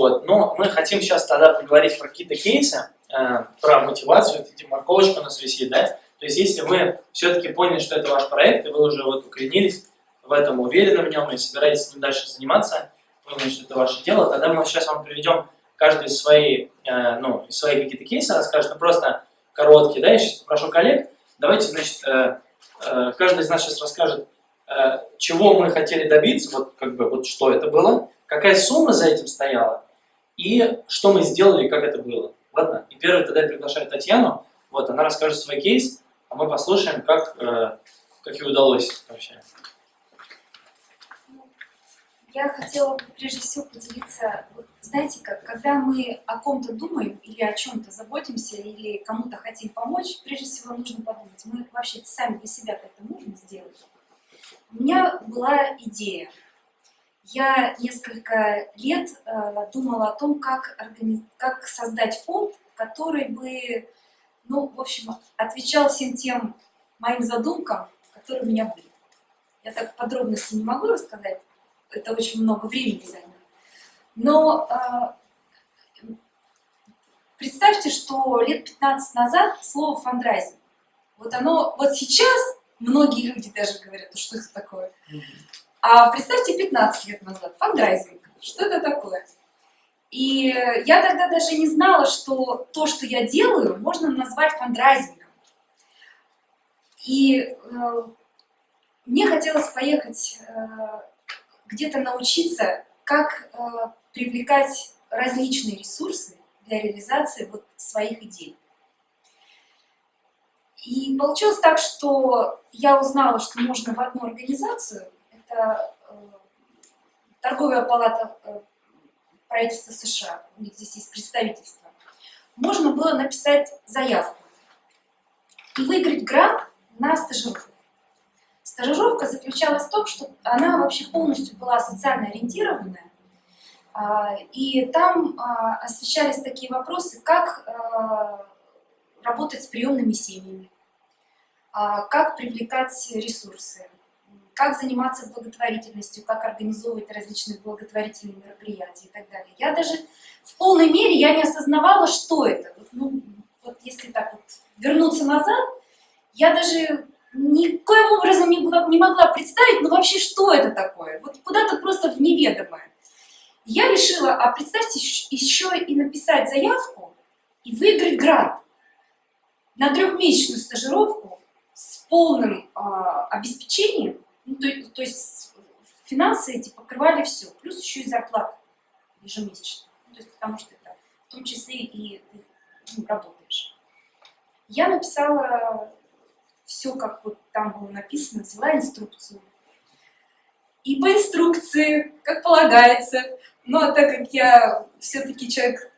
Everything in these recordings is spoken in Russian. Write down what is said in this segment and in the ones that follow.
Вот. Но мы хотим сейчас тогда поговорить про какие-то кейсы, э, про мотивацию, эта морковочка у нас висит, да? То есть если вы все-таки поняли, что это ваш проект, и вы уже вот укоренились в этом, уверены в нем и собираетесь ним дальше заниматься, поняли, что это ваше дело, тогда мы сейчас вам приведем каждый свои, э, ну, свои какие-то кейсы расскажет, ну просто короткие, да, я сейчас попрошу коллег, давайте, значит, э, э, каждый из нас сейчас расскажет, э, чего мы хотели добиться, вот как бы, вот что это было, какая сумма за этим стояла, и что мы сделали, как это было. Ладно? И первый тогда я приглашаю Татьяну, вот, она расскажет свой кейс, а мы послушаем, как, э, как ей удалось вообще. Я хотела бы прежде всего поделиться, знаете, как, когда мы о ком-то думаем или о чем-то заботимся, или кому-то хотим помочь, прежде всего нужно подумать, мы вообще сами для себя это можем сделать. У меня была идея. Я несколько лет э, думала о том, как, организ... как создать фонд, который бы, ну, в общем, отвечал всем тем моим задумкам, которые у меня были. Я так подробности не могу рассказать, это очень много времени займет. Но э, представьте, что лет 15 назад слово фандрайзинг, вот оно, вот сейчас многие люди даже говорят, что это такое. А представьте 15 лет назад, фандрайзинг, что это такое? И я тогда даже не знала, что то, что я делаю, можно назвать фандрайзингом. И э, мне хотелось поехать э, где-то научиться, как э, привлекать различные ресурсы для реализации вот своих идей. И получилось так, что я узнала, что можно в одну организацию, это э, торговая палата э, правительства США, у них здесь есть представительство, можно было написать заявку и выиграть грант на стажировку. Стажировка заключалась в том, что она вообще полностью была социально ориентированная, а, и там а, освещались такие вопросы, как а, работать с приемными семьями, как привлекать ресурсы, как заниматься благотворительностью, как организовывать различные благотворительные мероприятия и так далее. Я даже в полной мере я не осознавала, что это. Вот, ну, вот если так вот вернуться назад, я даже никоим образом не, была, не могла представить, ну вообще, что это такое? Вот куда-то просто в неведомое. Я решила, а представьте, еще и написать заявку и выиграть грант на трехмесячную стажировку с полным э, обеспечением, ну, то, то есть финансы эти покрывали все, плюс еще и зарплата ежемесячно, ну, то есть потому что это в том числе и ну, работаешь. Я написала все, как вот там было написано, взяла инструкцию. И по инструкции, как полагается, но так как я все-таки человек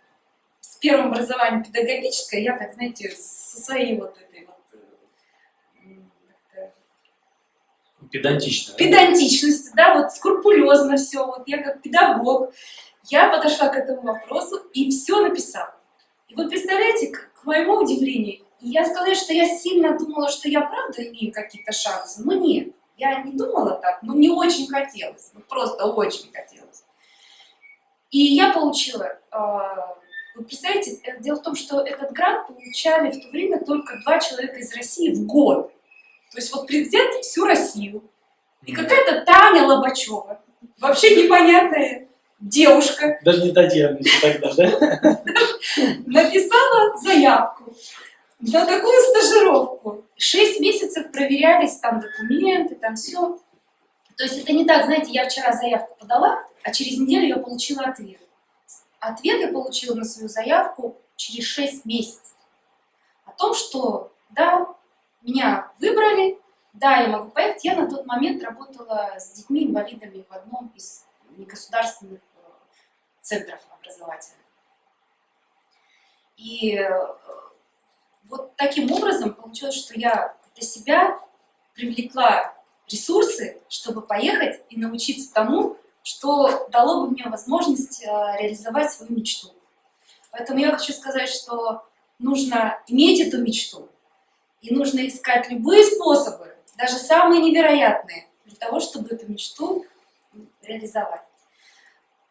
с первым образованием педагогическое, я так, знаете, со своей вот этой вот э, Педантично. Педантичность, да, вот скрупулезно все, вот я как педагог, я подошла к этому вопросу и все написала. И вы представляете, к моему удивлению, я сказала, что я сильно думала, что я правда имею какие-то шансы, но нет. Я не думала так, но мне очень хотелось, ну просто очень хотелось. И я получила, а, вы представляете, э, дело в том, что этот грант получали в то время только два человека из России в год. То есть вот взять всю Россию, и какая-то Таня Лобачева, вообще непонятная девушка. Даже не Татьяна тогда, да? Написала заявку на такую стажировку. Шесть месяцев проверялись там документы, там все. То есть это не так, знаете, я вчера заявку подала, а через неделю я получила ответ. Ответ я получила на свою заявку через шесть месяцев. О том, что да, меня выбрали, да, я могу поехать. Я на тот момент работала с детьми-инвалидами в одном из негосударственных э, центров образовательных. И э, вот таким образом получилось, что я для себя привлекла ресурсы, чтобы поехать и научиться тому, что дало бы мне возможность э, реализовать свою мечту. Поэтому я хочу сказать, что нужно иметь эту мечту, и нужно искать любые способы, даже самые невероятные, для того, чтобы эту мечту реализовать.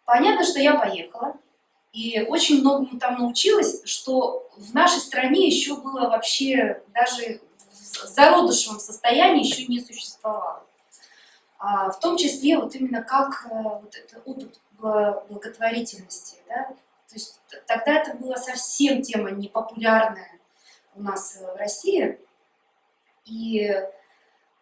Понятно, что я поехала, И очень многому там научилась, что в нашей стране еще было вообще даже в зародышевом состоянии еще не существовало. А, в том числе вот именно как э, вот это опыт бла- благотворительности. Да? То есть тогда это была совсем тема непопулярная у нас э, в России. И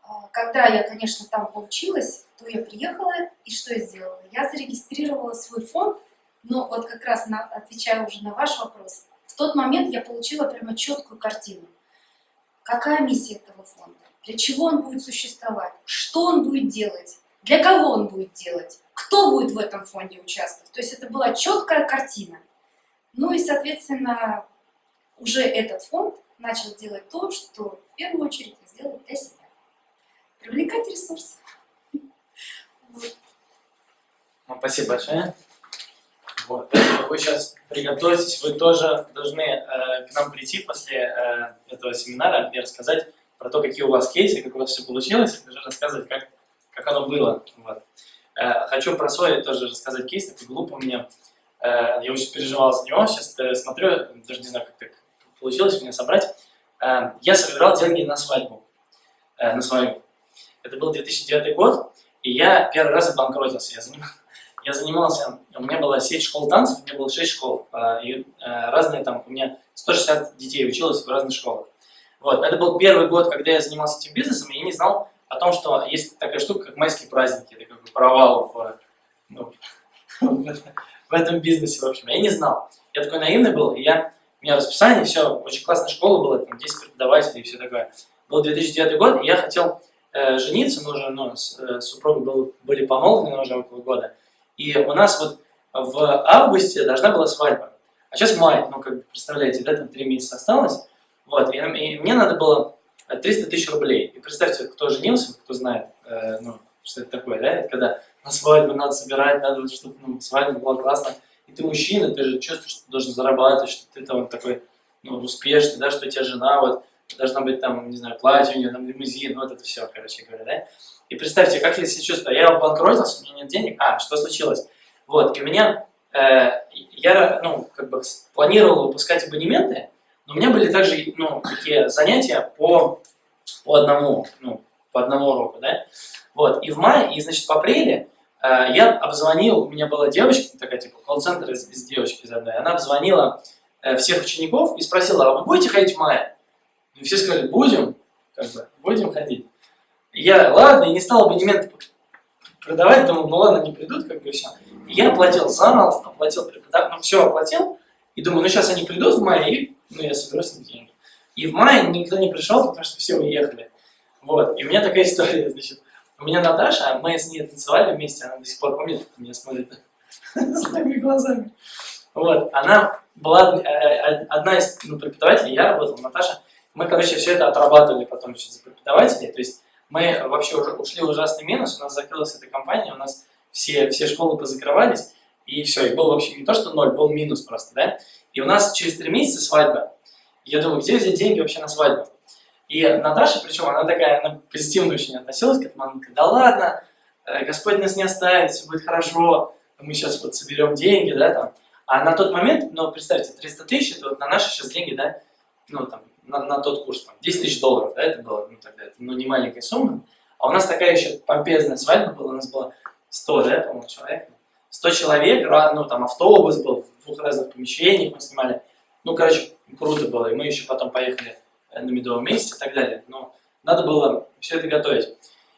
а, когда я, конечно, там поучилась, то я приехала, и что я сделала? Я зарегистрировала свой фонд, но вот как раз на, отвечая уже на ваш вопрос, в тот момент я получила прямо четкую картину. Какая миссия этого фонда? Для чего он будет существовать? Что он будет делать? Для кого он будет делать? Кто будет в этом фонде участвовать? То есть это была четкая картина. Ну и, соответственно, уже этот фонд начал делать то, что в первую очередь я для себя. Привлекать ресурсы. Вот. Ну, спасибо большое. Вот, поэтому вы сейчас приготовьтесь, вы тоже должны э, к нам прийти после э, этого семинара и рассказать про то, какие у вас кейсы, как у вас все получилось, и уже рассказывать, как, как оно было. Вот. Э, хочу про свой тоже рассказать кейс, глупый у меня. Э, я очень переживал за него, сейчас э, смотрю, даже не знаю, как так получилось у меня собрать. Э, я собирал деньги на свадьбу, э, на свою. Это был 2009 год, и я первый раз обанкротился. Я, заним... я занимался, у меня была сеть школ танцев, у меня было 6 школ, э, и разные там, у меня 160 детей училось в разных школах. Вот, это был первый год, когда я занимался этим бизнесом, и я не знал о том, что есть такая штука, как майские праздники, это как бы провал в, ну, в этом бизнесе, в общем. Я не знал. Я такой наивный был, и я, у меня расписание, все, очень классная школа была, там 10 преподавателей и все такое. Был 2009 год, и я хотел э, жениться, мы уже, ну, с э, супругой был, были помолвлены уже около года. И у нас вот в августе должна была свадьба. А сейчас май, ну, как представляете, да, там три месяца осталось. Вот, и, и мне надо было 300 тысяч рублей. И представьте, кто женился, кто знает, э, ну, что это такое, да, это когда на свадьбу надо собирать, надо, чтобы ну, свадьба была классная. И ты мужчина, ты же чувствуешь, что ты должен зарабатывать, что ты там такой, ну, успешный, да, что у тебя жена, вот, должна быть там, не знаю, платье у нее, там, лимузин, вот это все, короче говоря, да. И представьте, как я себя чувствую, я обанкротился, у меня нет денег, а, что случилось? Вот, и у меня, э, я, ну, как бы планировал выпускать абонементы, но у меня были также, ну, такие занятия по, по одному, ну, по одному уроку, да. Вот, и в мае, и, значит, в апреле я обзвонил, у меня была девочка, такая, типа, колл-центр из, из девочки из одной, она обзвонила э, всех учеников и спросила, а вы будете ходить в мае? И все сказали, будем, как бы, будем ходить. Я, ладно, и не стал абонемент продавать, думал, ну ладно, не придут, как бы все. И я оплатил зал, оплатил преподаватель, ну все оплатил, и думаю, ну сейчас они придут в мае, и ну, я соберу с них деньги. И в мае никто не пришел, потому что все уехали. Вот, и у меня такая история, значит, у меня Наташа, мы с ней танцевали вместе, она до сих пор помнит, меня смотрит с такими глазами. Вот, она была э, э, одна из ну, преподавателей, я работал, Наташа. Мы, короче, все это отрабатывали потом еще за преподавателей. То есть мы вообще уже ушли в ужасный минус, у нас закрылась эта компания, у нас все, все школы позакрывались, и все, и был вообще не то, что ноль, был минус просто, да. И у нас через три месяца свадьба. Я думаю, где взять деньги вообще на свадьбу? И Наташа, причем она такая, она позитивно очень относилась к этому, она говорит, да ладно, э, Господь нас не оставит, все будет хорошо, мы сейчас вот соберем деньги, да, там. А на тот момент, ну, представьте, 300 тысяч, это вот на наши сейчас деньги, да, ну, там, на, на тот курс, там, 10 тысяч долларов, да, это было, ну, тогда, это, ну, не маленькая сумма. А у нас такая еще помпезная свадьба была, у нас было 100, да, по-моему, человек. 100 человек, ну, там, автобус был в двух разных помещениях мы снимали. Ну, короче, круто было, и мы еще потом поехали на медовом месяце и так далее. Но надо было все это готовить.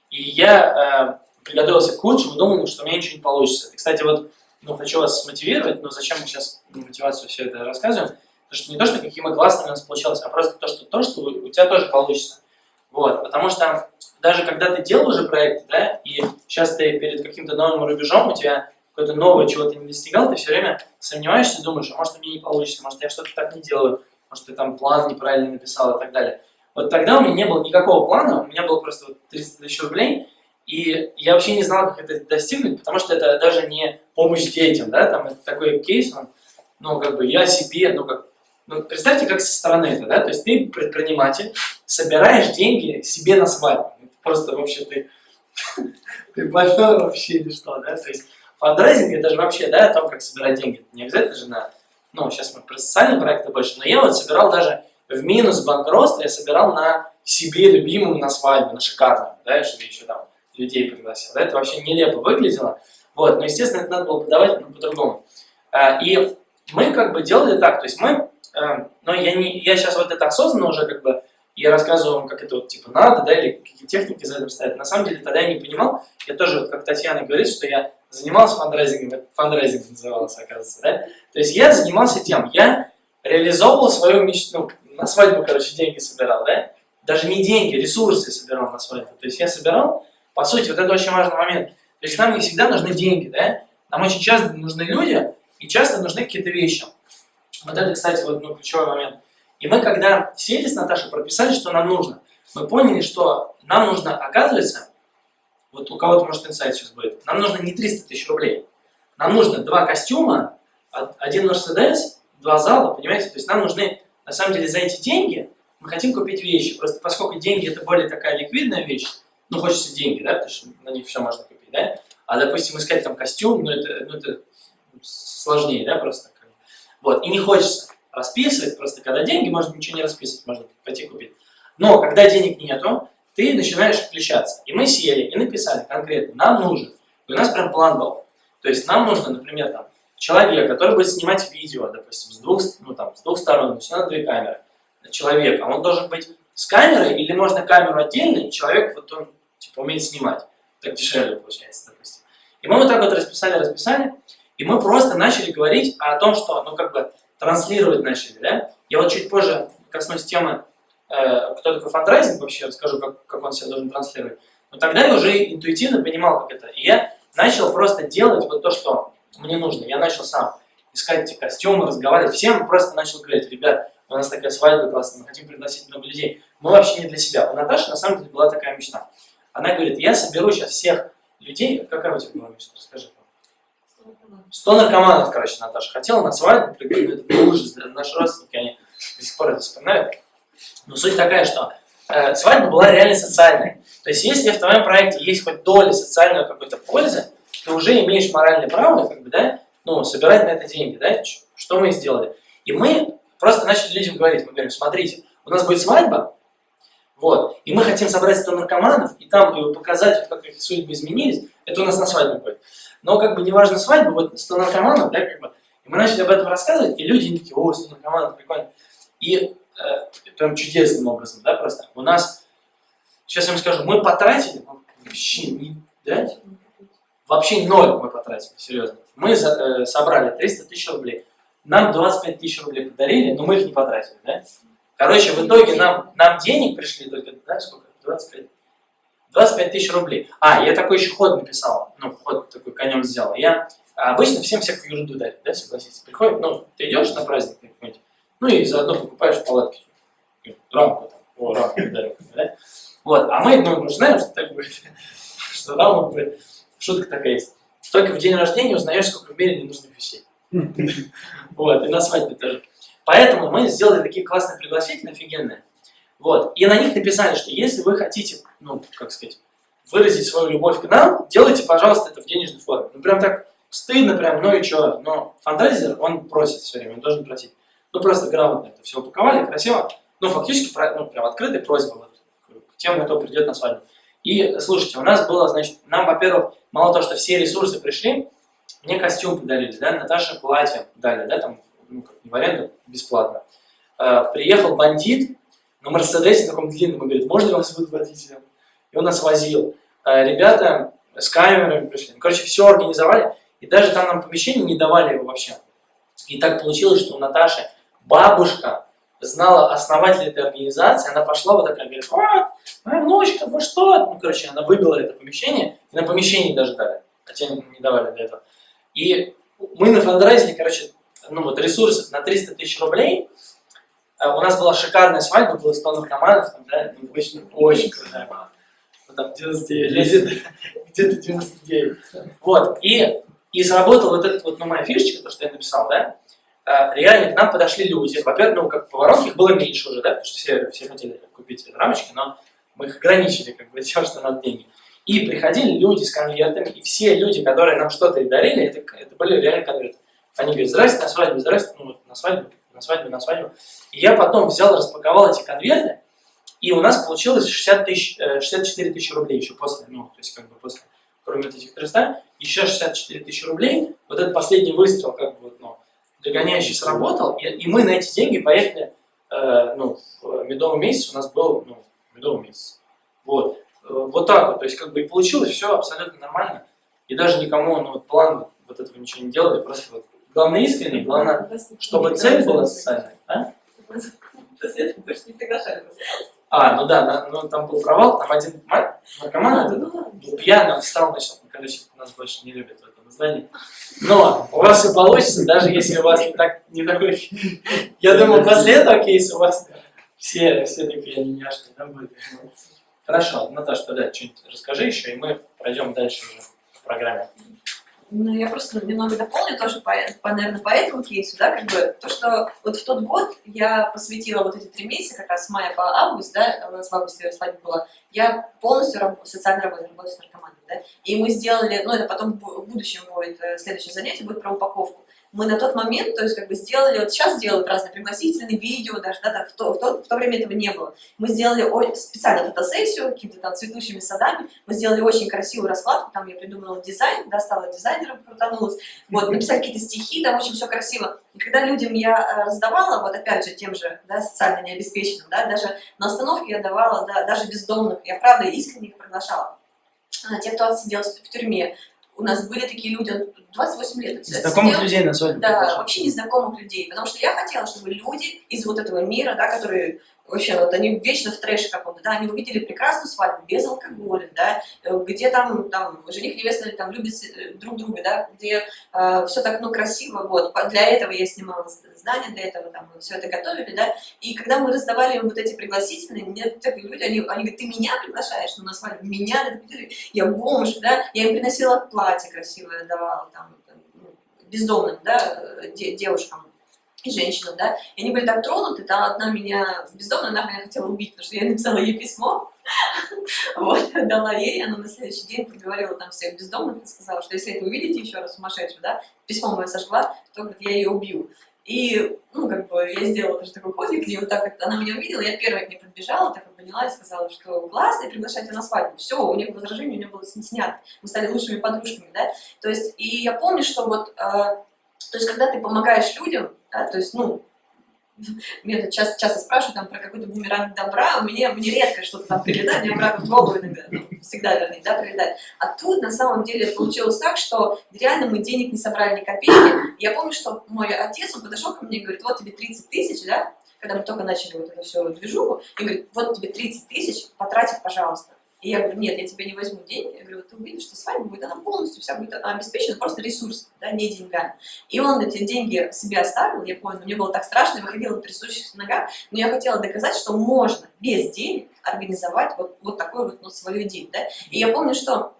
И я э, приготовился к лучшему, думал, что у меня ничего не получится. И, кстати, вот ну, хочу вас мотивировать, но зачем мы сейчас мотивацию все это рассказываем? Потому что не то, что какие мы классные у нас получалось, а просто то, что то, что у тебя тоже получится. Вот, потому что даже когда ты делал уже проект, да, и сейчас ты перед каким-то новым рубежом, у тебя какое-то новое, чего ты не достигал, ты все время сомневаешься, думаешь, а может у меня не получится, может я что-то так не делаю, может ты там план неправильно написал и так далее. Вот тогда у меня не было никакого плана, у меня было просто вот 300 тысяч рублей, и я вообще не знал, как это достигнуть, потому что это даже не помощь детям, да, там это такой кейс, он, ну, как бы я себе, ну, как, ну, представьте, как со стороны это, да, то есть ты предприниматель, собираешь деньги себе на свадьбу, просто вообще ты, ты больной вообще или что, да, то есть фандрайзинг это же вообще, да, о том, как собирать деньги. Не обязательно же на, ну, сейчас мы про социальные проекты больше, но я вот собирал даже в минус банкротства, я собирал на себе любимую на свадьбу, на шикарную, да, чтобы еще там людей пригласил. Да, это вообще нелепо выглядело. Вот, но, естественно, это надо было подавать ну, по-другому. А, и мы как бы делали так, то есть мы, э, но я, не, я сейчас вот это осознанно уже как бы я рассказываю вам, как это вот типа надо, да, или какие техники за этим стоят. На самом деле тогда я не понимал, я тоже, как Татьяна говорит, что я занимался фандрайзингом, фандрайзинг назывался, оказывается, да. То есть я занимался тем, я реализовывал свою мечту, ну, на свадьбу, короче, деньги собирал, да. Даже не деньги, ресурсы собирал на свадьбу. То есть я собирал, по сути, вот это очень важный момент. То есть нам не всегда нужны деньги, да. Нам очень часто нужны люди, и часто нужны какие-то вещи. Вот это, кстати, вот ну, ключевой момент. И мы, когда сели с Наташей, прописали, что нам нужно, мы поняли, что нам нужно, оказывается, вот у кого-то, может, инсайт сейчас будет, нам нужно не 300 тысяч рублей, нам нужно два костюма, один Мерседес, два зала, понимаете? То есть нам нужны, на самом деле, за эти деньги мы хотим купить вещи. Просто поскольку деньги это более такая ликвидная вещь, ну, хочется деньги, да, потому что на них все можно купить, да? А, допустим, искать там костюм, ну, это, ну, это сложнее, да, просто. Вот, и не хочется расписывать, просто когда деньги, можно ничего не расписывать, можно пойти купить. Но когда денег нету, ты начинаешь включаться. И мы сели и написали конкретно, нам нужен. И у нас прям план был. То есть нам нужно, например, там, человек, который будет снимать видео, допустим, с двух, ну, там, с двух сторон, то на две камеры. Человек, а он должен быть с камерой, или можно камеру отдельно, и человек вот он типа умеет снимать. Так дешевле получается, допустим. И мы вот так вот расписали, расписали, и мы просто начали говорить о том, что, ну, как бы, транслировать начали, да? Я вот чуть позже коснусь темы, э, кто такой фандрайзинг вообще, расскажу, как, как он себя должен транслировать. Но тогда я уже интуитивно понимал, как это. И я начал просто делать вот то, что мне нужно. Я начал сам искать эти костюмы, разговаривать. Всем просто начал говорить, ребят, у нас такая свадьба классная, мы хотим пригласить много людей. Мы вообще не для себя. У Наташи на самом деле была такая мечта. Она говорит, я соберу сейчас всех людей. Какая у тебя была мечта? Расскажи. 100 наркоманов, короче, Наташа хотела на свадьбу, это был ужас, наши родственники, они до сих пор это вспоминают. Но суть такая, что э, свадьба была реально социальной. То есть, если в твоем проекте есть хоть доля социальной какой-то пользы, ты уже имеешь моральное право, как бы, да, ну, собирать на это деньги, да, что мы сделали. И мы просто начали людям говорить, мы говорим, смотрите, у нас будет свадьба, вот, и мы хотим собрать 100 наркоманов, и там и показать, как их судьбы изменились, это у нас на свадьбе будет. Но как бы неважно свадьба, вот 100 наркоманов, да, как бы, и мы начали об этом рассказывать, и люди такие, о, 100 наркоманов, прикольно. И прям чудесным образом, да, просто. У нас, сейчас я вам скажу, мы потратили, вообще, не, да, вообще ноль мы потратили, серьезно. Мы за, э, собрали 300 тысяч рублей. Нам 25 тысяч рублей подарили, но мы их не потратили, да. Короче, в итоге нам, нам денег пришли только, да, сколько? 25 25 тысяч рублей. А, я такой еще ход написал, ну, ход такой конем сделал. Я обычно всем всякую ерунду дать, да, согласитесь. Приходит, ну, ты идешь на праздник какой-нибудь, ну и заодно покупаешь палатки. Рамку там, о, рамку да. Вот, а мы, ну, мы знаем, что так будет, что будет. Шутка такая есть. Только в день рождения узнаешь, сколько в мире ненужных вещей. Вот, и на свадьбе тоже. Поэтому мы сделали такие классные пригласительные, офигенные. Вот. И на них написали, что если вы хотите, ну, как сказать, выразить свою любовь к нам, делайте, пожалуйста, это в денежной форме. Ну, прям так стыдно, прям, ну и что. Но фантазер, он просит все время, он должен просить. Ну, просто грамотно это все упаковали, красиво. Ну, фактически, ну, прям открытая просьба вот, к тем, кто придет на свадьбу. И, слушайте, у нас было, значит, нам, во-первых, мало того, что все ресурсы пришли, мне костюм подарили, да, Наташе платье дали, да, там, ну, как не в аренду, бесплатно. Э, приехал бандит, на Мерседесе таком длинном, и говорит, можно ли вас быть водителем? И он нас возил. А ребята с камерами пришли. Короче, все организовали, и даже там нам помещение не давали его вообще. И так получилось, что у Наташи бабушка знала основателя этой организации, она пошла вот такая, говорит, а, моя внучка, вы что? Ну, короче, она выбила это помещение, и на помещении даже дали, хотя не давали для этого. И мы на фандрайзинге, короче, ну вот ресурсов на 300 тысяч рублей, а, у нас была шикарная свадьба, было 100 наркоманов, там, да, ну, очень, очень крутая была. Ну, там 99, где-то 99. Вот, и, и заработал вот этот вот, ну, моя фишечка, то, что я написал, да, реально к нам подошли люди. Во-первых, ну, как поворот их было меньше уже, да, потому что все, все хотели купить рамочки, но мы их ограничили, как бы, тем, что надо деньги. И приходили люди с конвертами, и все люди, которые нам что-то дарили, это, это были реально конверты. Они говорят, здрасте, на свадьбу, здрасте, ну, на свадьбу, на свадьбу, на свадьбу. И я потом взял, распаковал эти конверты, и у нас получилось 60 тысяч, 64 тысячи рублей еще после, ну, то есть как бы после, кроме этих 300, еще 64 тысячи рублей. Вот этот последний выстрел, как бы, ну, догоняющий сработал, и, и мы на эти деньги поехали, э, ну, в медовый месяц. У нас был, ну, медовый месяц. Вот. Э, вот так вот, то есть как бы и получилось все абсолютно нормально. И даже никому, ну, вот план вот этого ничего не делали, просто вот, главное искренне, главное, чтобы цель была социальной, а? А, ну да, да, ну там был провал, там один наркоман, это, Ну, он встал, начал, короче, нас больше не любят. в здании. Но у вас все получится, даже если у вас не, так, не такой... Я думаю, после этого кейса у вас все, все такие няшки, да, будут. Хорошо, Наташа, тогда что-нибудь расскажи еще, и мы пройдем дальше уже в программе. Ну, я просто немного дополню тоже, по, по, наверное, по этому кейсу, да, как бы, то, что вот в тот год я посвятила вот эти три месяца, как раз с мая по август, да, у нас в августе свадьба была, я полностью раб, социальной работой работаю с наркоманами, да, и мы сделали, ну, это потом в будущем будет, э, следующее занятие будет про упаковку. Мы на тот момент, то есть как бы сделали, вот сейчас делают разные пригласительные видео даже, да, там, в, то, в, то, в то время этого не было. Мы сделали о- специально фотосессию, какими-то там цветущими садами, мы сделали очень красивую раскладку, там я придумала дизайн, да, стала дизайнером, крутанулась, вот, написали какие-то стихи, там очень все красиво. И когда людям я э, раздавала, вот опять же, тем же, да, социально необеспеченным, да, даже на остановке я давала, да, даже бездомных, я правда искренне их приглашала. А, те, кто отсидел в тюрьме, у нас были такие люди, он 28 лет Знакомых отсидел. людей на свадьбе. Да, приглашал. вообще незнакомых людей. Потому что я хотела, чтобы люди из вот этого мира, да, которые вообще вот они вечно в трэше каком-то, да, они увидели прекрасную свадьбу без алкоголя, да, э, где там, там жених невеста там любят э, друг друга, да, где все так, ну, красиво, вот. Для этого я снимала здание, для этого там мы все это готовили, да, и когда мы раздавали им вот эти пригласительные, мне такие люди, они, они говорят, ты меня приглашаешь? Ну, на свадьбу, меня, я бомж, да, я им приносила платье красивое, давала там, ну, бездомным, да, де- девушкам и женщинам, да, и они были так тронуты, там одна меня, бездомная, она меня хотела убить, потому что я написала ей письмо, вот, дала ей, она на следующий день проговорила там всех бездомных и сказала, что если это увидите еще раз сумасшедшую, да, письмо мое сожгла, то, говорит, я ее убью. И, ну, как бы, я сделала тоже такой подвиг, где вот так вот она меня увидела, я первая к ней подбежала, так вот поняла и сказала, что классно, и приглашать ее на свадьбу. Все, у них возражение у нее было снято. Мы стали лучшими подружками, да. То есть, и я помню, что вот, э, то есть, когда ты помогаешь людям, да, то есть, ну, меня часто, часто спрашивают там, про какой-то бумеранг добра, мне, мне редко что-то там прилетает, мне обратно в голову иногда, ну, всегда, вернее, да, прилетает. А тут, на самом деле, получилось так, что реально мы денег не собрали ни копейки. Я помню, что мой отец, он подошел ко мне и говорит, вот тебе 30 тысяч, да, когда мы только начали вот эту всю движуху, и говорит, вот тебе 30 тысяч, потрать их, пожалуйста. И я говорю, нет, я тебе не возьму деньги. Я говорю, вот ты увидишь, что свадьба будет, она полностью вся будет обеспечена, просто ресурс, да, не деньгами. И он эти деньги себе оставил, я помню, мне было так страшно, я выходила на трясущихся ногах, но я хотела доказать, что можно без денег организовать вот, вот такой вот ну, свою идею, да. И я помню, что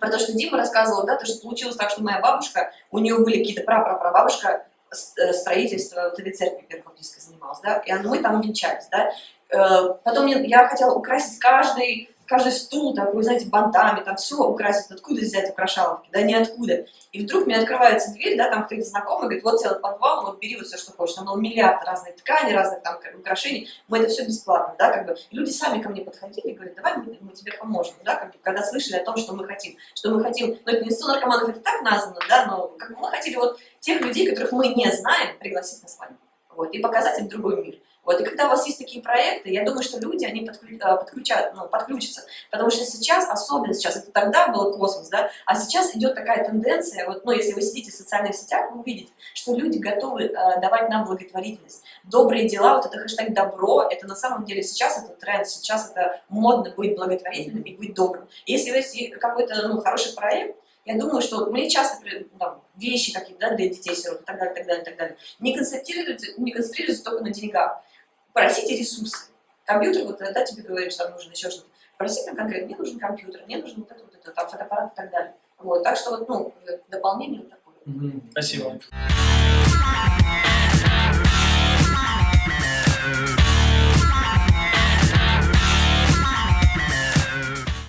про то, что Дима рассказывал, да, то, что получилось так, что моя бабушка, у нее были какие-то прапрапрабабушка, э, строительство вот этой церкви Верховдийской занималась, да, и мы там венчались, да. Э, Потом я хотела украсить каждый, каждый стул, так, вы знаете, бантами, там все украсить, откуда взять украшаловки, да, ниоткуда. И вдруг мне открывается дверь, да, там кто-то знакомый, говорит, вот целый подвал, вот бери вот все, что хочешь. Там был миллиард разных тканей, разных там украшений, мы это все бесплатно, да, как бы. И люди сами ко мне подходили и говорят, давай мы, мы тебе поможем, да, как бы, когда слышали о том, что мы хотим, что мы хотим, ну, это не 100 наркоманов, это так названо, да, но как бы мы хотели вот тех людей, которых мы не знаем, пригласить на свадьбу, вот, и показать им другой мир. Вот, и когда у вас есть такие проекты, я думаю, что люди, они э, подключат, ну, подключатся. Потому что сейчас, особенно сейчас, это тогда был космос, да, а сейчас идет такая тенденция, вот, ну, если вы сидите в социальных сетях, вы увидите, что люди готовы э, давать нам благотворительность. Добрые дела, вот это хэштег добро, это на самом деле сейчас это тренд, сейчас это модно быть благотворительным и быть добрым. Если у вас есть какой-то, ну, хороший проект, я думаю, что вот мне часто ну, там, вещи какие-то да, для детей сирот и так далее, так далее, так далее. Не концентрируйтесь, не концентрируйтесь только на деньгах. Просите ресурсы. Компьютер, вот да, тебе говорит, что там нужно еще что-то. Проси там конкретно, мне нужен компьютер, мне нужен вот это, вот это, там, фотоаппарат и так далее. Вот, так что вот, ну, дополнение вот такое. Мгм. Спасибо.